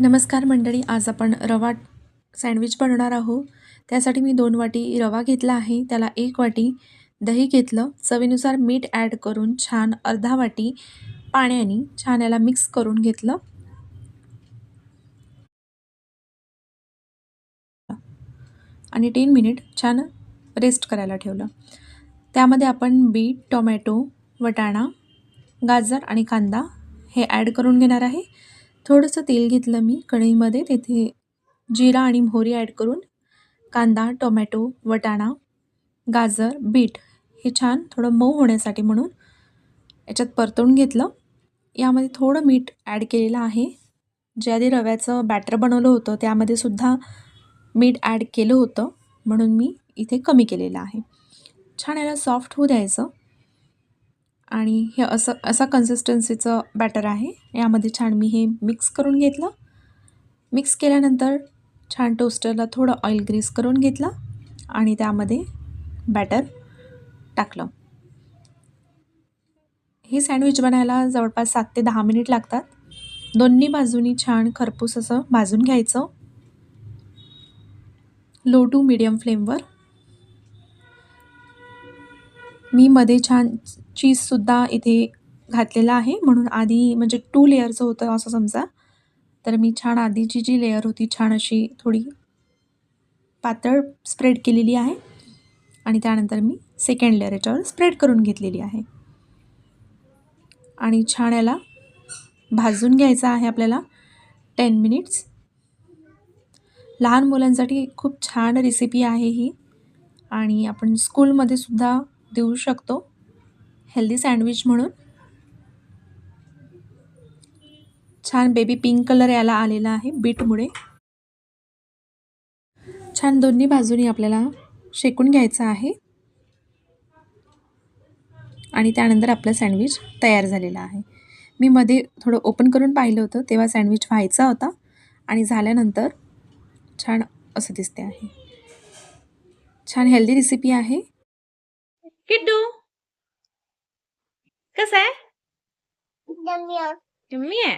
नमस्कार मंडळी आज आपण रवा सँडविच बनवणार आहोत. त्यासाठी मी दोन वाटी रवा घेतला आहे. त्याला एक वाटी दही घेतलं. चवीनुसार मीठ ॲड करून छान अर्धा वाटी पाण्याने छान याला मिक्स करून घेतलं. आणि तीन मिनिट छान रेस्ट करायला ठेवलं. त्यामध्ये आपण बीट टोमॅटो वटाणा गाजर आणि कांदा हे ॲड करून घेणार आहे. थोडंसं तेल घेतलं मी कढईमध्ये. तेथे जिरा आणि मोहरी ॲड करून कांदा टोमॅटो वटाणा गाजर बीट हे छान थोडं मऊ होण्यासाठी म्हणून याच्यात परतवून घेतलं. यामध्ये थोडं मीठ ॲड केलेलं आहे. जे आधी रव्याचं बॅटर बनवलं होतं त्यामध्ये सुद्धा मीठ ॲड केलं होतं म्हणून मी इथे कमी केलेलं आहे. छान याला सॉफ्ट होऊ द्यायचं. आणि हे असं असा कन्सिस्टन्सीचं बॅटर आहे. यामध्ये छान मी हे मिक्स करून घेतलं. मिक्स केल्यानंतर छान टोस्टरला थोडं ऑइल ग्रीस करून घेतलं आणि त्यामध्ये बॅटर टाकलं. हे सँडविच बनायला जवळपास सात ते दहा मिनिट लागतात. दोन्ही बाजूनी छान खरपूस असं भाजून घ्यायचं. लो टू मिडियम फ्लेमवर मी मध्ये छान चीजसुद्धा इथे घातलेला आहे. म्हणून आधी म्हणजे टू लेअरचं होतं असं समजा. तर मी छान आधीची जी लेअर होती छान अशी थोडी पातळ स्प्रेड केलेली आहे. आणि त्यानंतर मी सेकंड लेअर याच्यावर स्प्रेड करून घेतलेली आहे. आणि छान याला भाजून घ्यायचं आहे आपल्याला टेन मिनिट्स लहान मुलांसाठी खूप छान रेसिपी आहे ही. आणि आपण स्कूलमध्ये सुद्धा देऊ शकतो. हेल्दी सँडविच म्हणून. छान बेबी पिंक कलर याला आलेला आहे बीटमुळे. छान दोन्ही बाजूनी आपल्याला शेकून घ्यायचं आहे. आणि त्यानंतर आपलं सँडविच तयार झालेलं आहे. मी मध्ये थोडं ओपन करून पाहिलं होतं तेव्हा सँडविच व्हायचा होता. आणि झाल्यानंतर छान असं दिसते आहे. छान हेल्दी रेसिपी आहे. किड्डू! कसं आहे Yum yum. यम्मी आहे